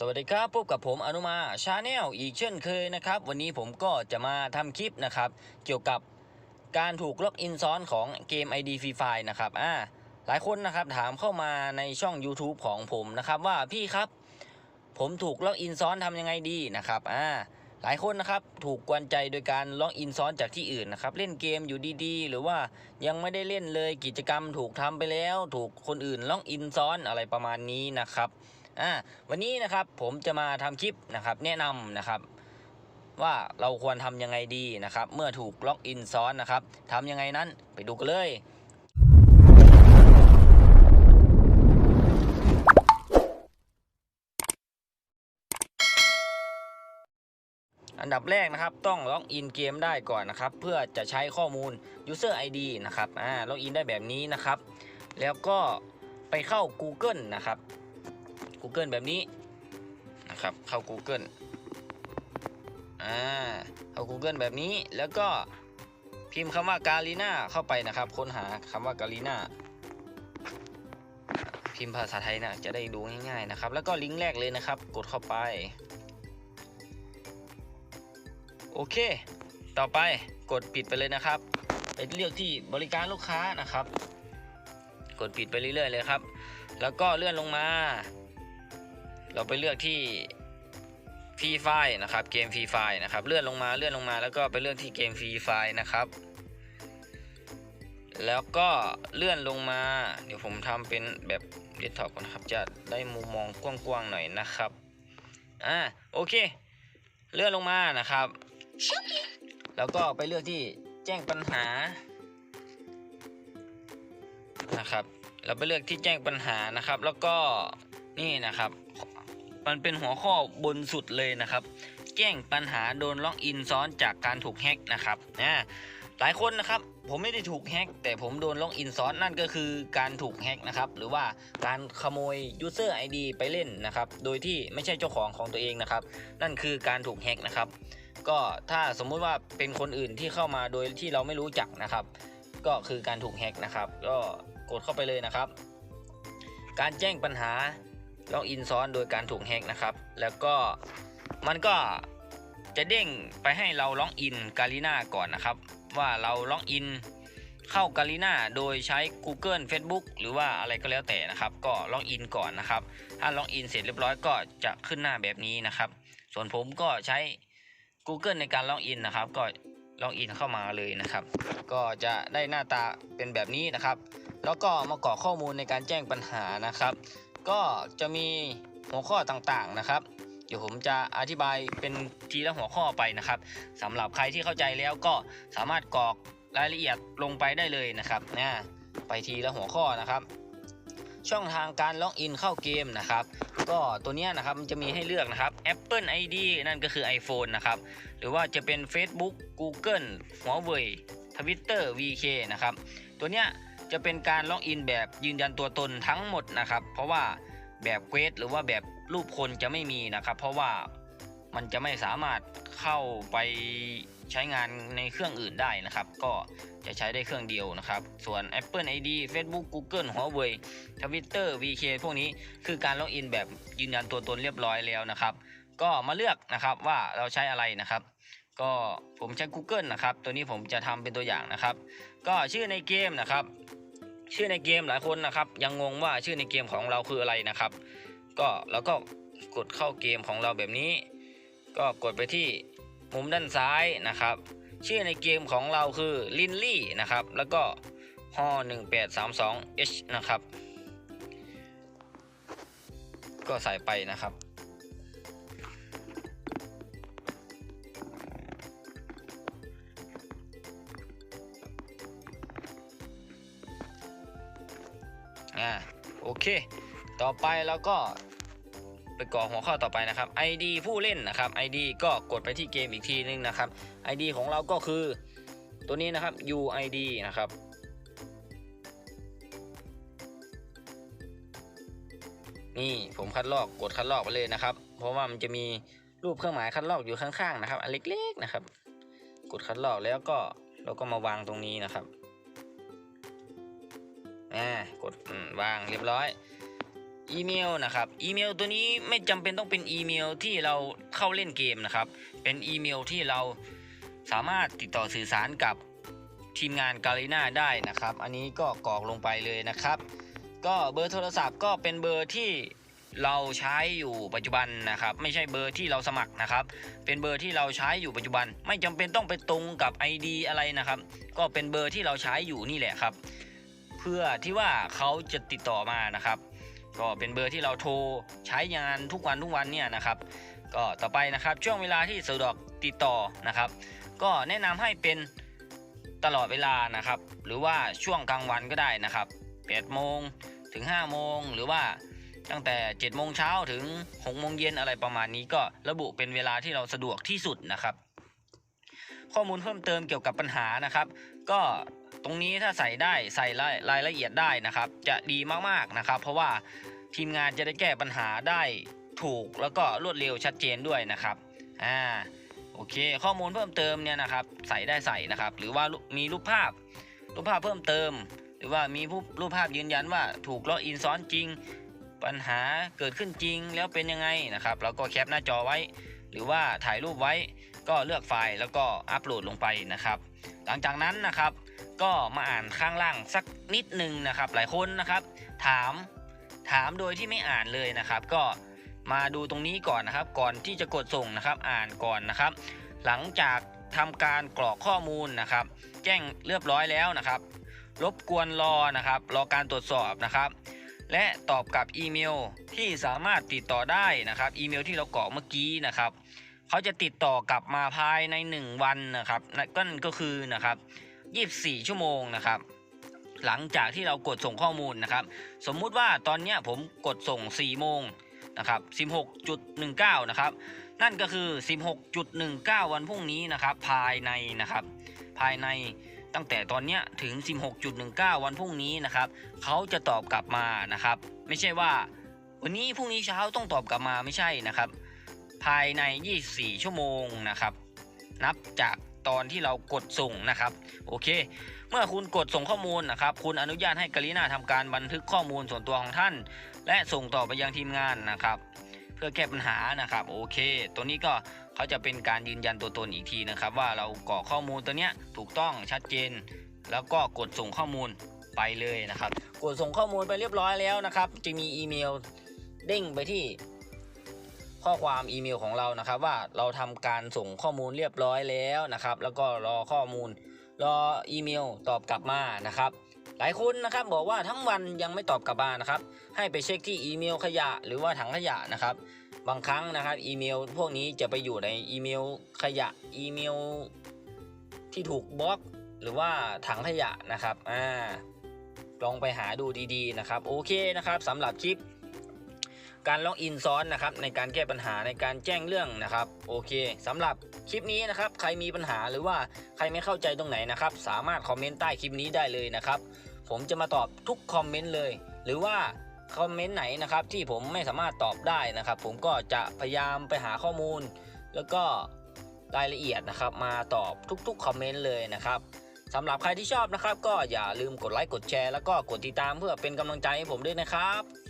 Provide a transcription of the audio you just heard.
สวัสดีครับพบกับผมอนุมาชาแนลอีกเช่นเคยนะครับ วันนี้ผมก็จะมาทำคลิปนะครับ เกี่ยวกับการถูกล็อกอินซ้อนของเกม ID Free Fire นะครับอ่าหลายคนนะครับถามเข้ามาในช่อง YouTube ของผมนะครับว่าพี่ครับ ผมถูกล็อกอินซ้อนทำยังไงดีนะครับอ่าหลายคนนะครับถูกกวนใจโดยการล็อกอินซ้อนจากที่อื่นนะครับเล่นเกมอยู่ดีๆ หรือว่ายังไม่ได้เล่นเลยกิจกรรมถูกทำไปแล้ว ถูกคนอื่นล็อกอินซ้อนอะไรประมาณนี้นะครับ อ่าวันนี้นะครับผมจะมาทำคลิปนะครับแนะนำนะครับว่าเราควรทำยังไงดีนะครับ เมื่อถูกล็อกอินซ้อนนะครับทำยังไงนั้นไปดูกันเลยอันดับแรกนะครับต้องล็อกอินเกมได้ก่อนนะครับ เพื่อจะใช้ข้อมูล user ID นะครับอ่าล็อกอินได้แบบนี้นะครับ แล้วก็ไปเข้า Google นะครับ Google แบบนี้นะครับ เข้า Google อ่าเข้า Google แบบนี้แล้วก็พิมพ์คำว่ากาลีนาเข้าไปนะครับ ค้นหาคำว่ากาลีนาพิมพ์ภาษาไทยนะจะได้ดูง่ายๆนะครับ แล้วก็ลิงก์แรกเลยนะครับ กดเข้าไป โอเค ต่อไปกดปิดไปเลยนะครับ ไปเลือกที่บริการลูกค้านะครับ กดปิดไปเรื่อยๆเลยครับ แล้วก็เลื่อนลงมา เราไปเลือกที่ฟรีไฟนะครับเกมฟรีไฟนะครับเลื่อนลงมาเลื่อนลงมาแล้วก็ไปเลือกที่เกมฟรีไฟนะครับ แล้วก็เลื่อนลงมา เดี๋ยวผมทำเป็นแบบเดสก์ท็อปก่อนนะครับจะได้มุมมองกว้างๆหน่อยนะครับอ่าโอเค เลื่อนลงมานะครับ แล้วก็ไปเลือกที่แจ้งปัญหานะครับ เราไปเลือกที่แจ้งปัญหานะครับ แล้วก็นี่นะครับ มันเป็นหัวข้อบนสุดเลยนะครับ แจ้งปัญหาโดนล็อกอินซ้อนจากการถูกแฮ็กนะครับนะหลายคนนะครับผมไม่ได้ถูกแฮ็กแต่ผมโดนล็อกอินซ้อนนั่นก็คือการถูกแฮ็กนะครับหรือว่าการขโมย user ID ไปเล่นนะครับ โดยที่ไม่ใช่เจ้าของของตัวเองนะครับ นั่นคือการถูกแฮ็กนะครับ ก็ถ้าสมมุติว่าเป็นคนอื่นที่เข้ามาโดยที่เราไม่รู้จักนะครับ ก็คือการถูกแฮ็กนะครับ ก็กดเข้าไปเลยนะครับ การแจ้งปัญหา ล็อกอินซ้อนโดยการถูกแฮกนะครับ แล้วก็มันก็จะเด้งไปให้เราล็อกอินกาลิน่าก่อนนะครับ ว่าเราล็อกอินเข้ากาลิน่าโดยใช้ Google Facebook หรือว่าอะไรก็แล้วแต่นะครับ ก็ล็อกอินก่อนนะครับ ถ้าล็อกอินเสร็จเรียบร้อยก็จะขึ้นหน้าแบบนี้นะครับ ส่วนผมก็ใช้ Google ในการล็อกอินนะครับ ก็ล็อกอินเข้ามาเลยนะครับ ก็จะได้หน้าตาเป็นแบบนี้นะครับ แล้วก็มากรอกข้อมูลในการแจ้งปัญหานะครับ ก็จะมีหัวข้อต่างๆนะครับ เดี๋ยวผมจะอธิบายเป็นทีละหัวข้อไปนะครับสำหรับใครที่เข้าใจแล้วก็สามารถกรอกรายละเอียดลงไปได้เลยนะครับนะไปทีละหัวข้อนะครับ ช่องทางการล็อกอินเข้าเกมนะครับ ก็ตัวเนี้ยนะครับมันจะมีให้เลือกนะครับ Apple ID นั่นก็คือ iPhone นะครับหรือว่าจะเป็น Facebook Google Huawei Twitter VK นะครับ ตัวเนี้ย จะเป็นการล็อกอินแบบยืนยันตัวตนทั้งหมดนะครับ เพราะว่าแบบเควสหรือว่าแบบรูปคนจะไม่มีนะครับ เพราะว่ามันจะไม่สามารถเข้าไปใช้งานในเครื่องอื่นได้นะครับ ก็จะใช้ได้เครื่องเดียวนะครับ ส่วน Apple ID Facebook Google Huawei Twitter VK พวกนี้คือการล็อกอินแบบยืนยันตัวตนเรียบร้อยแล้วนะครับ ก็มาเลือกนะครับว่าเราใช้อะไรนะครับ ก็ผมใช้ Google นะครับ ตัวนี้ผมจะทำเป็นตัวอย่างนะครับ ก็ชื่อในเกมนะครับ ชื่อในเกมหลายคนนะครับ ยังงงว่าชื่อในเกมของเราคืออะไรนะครับ ก็เราก็กดเข้าเกมของเราแบบนี้ ก็กดไปที่มุมด้านซ้ายนะครับ ชื่อในเกมของเราคือลินลี่นะครับ แล้วก็ฮอ 1832 H นะครับ ก็ใส่ไปนะครับ อ่าโอเค ต่อไปแล้วก็ไปกรอกหัวข้อต่อไปนะครับ ID ผู้เล่นนะครับ ID ก็กดไปที่เกมอีกทีนึงนะครับ ID ของเราก็คือตัวนี้นะครับ UID นะครับนี่ผมคัดลอกกดคัดลอกไปเลยนะครับ เพราะว่ามันจะมีรูปเครื่องหมายคัดลอกอยู่ข้างๆนะครับ อันเล็กๆนะครับ กดคัดลอกแล้วก็เราก็มาวางตรงนี้นะครับ อ่ากดวางเรียบร้อยอีเมลนะครับอีเมลตัวนี้ไม่จำเป็นต้องเป็นอีเมลที่เราเข้าเล่นเกมนะครับ เป็นอีเมลที่เราสามารถติดต่อสื่อสารกับทีมงานกาลิน่าได้นะครับ อันนี้ก็กรอกลงไปเลยนะครับ ก็เบอร์โทรศัพท์ก็เป็นเบอร์ที่เราใช้อยู่ปัจจุบันนะครับ ไม่ใช่เบอร์ที่เราสมัครนะครับ เป็นเบอร์ที่เราใช้อยู่ปัจจุบัน ไม่จำเป็นต้องไปตรงกับ ID อะไรนะครับ ก็เป็นเบอร์ที่เราใช้อยู่นี่แหละครับ เพื่อที่ว่าเขาจะติดต่อมานะครับ ก็เป็นเบอร์ที่เราโทรใช้งานทุกวันทุกวันเนี่ยนะครับ ก็ต่อไปนะครับช่วงเวลาที่สะดวกติดต่อนะครับ ก็แนะนำให้เป็นตลอดเวลานะครับ หรือว่าช่วงกลางวันก็ได้นะครับ8โมงถึง5โมงหรือว่าตั้งแต่7โมงเช้าถึง6โมงเย็นอะไรประมาณนี้ก็ระบุเป็นเวลาที่เราสะดวกที่สุดนะครับ ข้อมูลเพิ่มเติมเกี่ยวกับปัญหานะครับ ก็ ตรงนี้ถ้าใส่ได้ใส่รายรายละเอียดได้นะครับ จะดีมากๆนะครับ เพราะว่าทีมงานจะได้แก้ปัญหาได้ถูกแล้วก็รวดเร็วชัดเจนด้วยนะครับอ่าโอเค ข้อมูลเพิ่มเติมเนี่ยนะครับ ใส่ได้ใส่นะครับ หรือว่ามีรูปภาพ รูปภาพเพิ่มเติม หรือว่ามีรูปภาพยืนยันว่าถูกล็อกอินซ้อนจริง ปัญหาเกิดขึ้นจริงแล้วเป็นยังไงนะครับเราก็แคปหน้าจอไว้ หรือว่าถ่ายรูปไว้ก็เลือกไฟล์แล้วก็อัปโหลดลงไปนะครับ หลังจากนั้นนะครับ ก็มาอ่านข้างล่างสักนิดนึงนะครับ หลายคนนะครับ ถามถามโดยที่ไม่อ่านเลยนะครับ ก็มาดูตรงนี้ก่อนนะครับ ก่อนที่จะกดส่งนะครับ อ่านก่อนนะครับ หลังจากทำการกรอกข้อมูลนะครับ แจ้งเรียบร้อยแล้วนะครับ รบกวนรอนะครับ รอการตรวจสอบนะครับ และตอบกับอีเมลที่สามารถติดต่อได้นะครับ อีเมลที่เรากรอกเมื่อกี้นะครับเขาจะติดต่อกลับมาภายใน 1 วันนะครับนั่นก็คือนะครับ 24 ชั่วโมงนะครับ หลังจากที่เรากดส่งข้อมูลนะครับ สมมุติว่าตอนเนี้ยผมกดส่ง 4 โมงนะครับ16.19 นะครับ นั่นก็คือ 16.19 วันพรุ่งนี้นะครับ ภายในนะครับ ภายในตั้งแต่ตอนเนี้ยถึง 16.19 วันพรุ่งนี้นะครับเขาจะตอบกลับมานะครับ ไม่ใช่ว่า วันนี้พรุ่งนี้เช้าต้องตอบกลับมาไม่ใช่นะครับ ภายใน 24 ชั่วโมงนะครับ นับจาก ตอนที่เรากดส่งนะครับโอเค เมื่อคุณกดส่งข้อมูลนะครับคุณอนุญาตให้กาลินาทำการบันทึกข้อมูลส่วนตัวของท่าน และส่งต่อไปยังทีมงานนะครับเพื่อแก้ปัญหานะครับโอเค ตัวนี้ก็เขาจะเป็นการยืนยันตัวตนอีกทีนะครับ ว่าเรากรอกข้อมูลตัวเนี้ยถูกต้องชัดเจน แล้วก็กดส่งข้อมูลไปเลยนะครับ กดส่งข้อมูลไปเรียบร้อยแล้วนะครับ จะมีอีเมลเด้งไปที่ ข้อความอีเมลของเรานะครับ ว่าเราทำการส่งข้อมูลเรียบร้อยแล้วนะครับ แล้วก็รอข้อมูล รออีเมลตอบกลับมานะครับ หลายคนนะครับบอกว่าทั้งวันยังไม่ตอบกลับมานะครับ ให้ไปเช็คที่อีเมลขยะหรือว่าถังขยะนะครับ บางครั้งนะครับอีเมลพวกนี้จะไปอยู่ในอีเมลขยะอีเมล ที่ถูกบล็อกหรือว่าถังขยะนะครับอ่าลองไปหาดูดีๆนะครับ โอเคนะครับสำหรับคลิป การล็อกอินซ้อนนะครับในการแก้ปัญหาในการแจ้งเรื่องนะครับโอเคสำหรับคลิปนี้นะครับใครมีปัญหาหรือว่าใครไม่เข้าใจตรงไหนนะครับสามารถคอมเมนต์ใต้คลิปนี้ได้เลยนะครับผมจะมาตอบทุกคอมเมนต์เลย หรือว่าคอมเมนต์ไหนนะครับที่ผมไม่สามารถตอบได้นะครับ ผมก็จะพยายามไปหาข้อมูล แล้วก็รายละเอียดนะครับ มาตอบทุกๆคอมเมนต์เลยนะครับสำหรับใครที่ชอบนะครับ ก็อย่าลืมกดไลค์กดแชร์แล้วก็กดติดตามเพื่อเป็นกำลังใจให้ผมด้วยนะครับ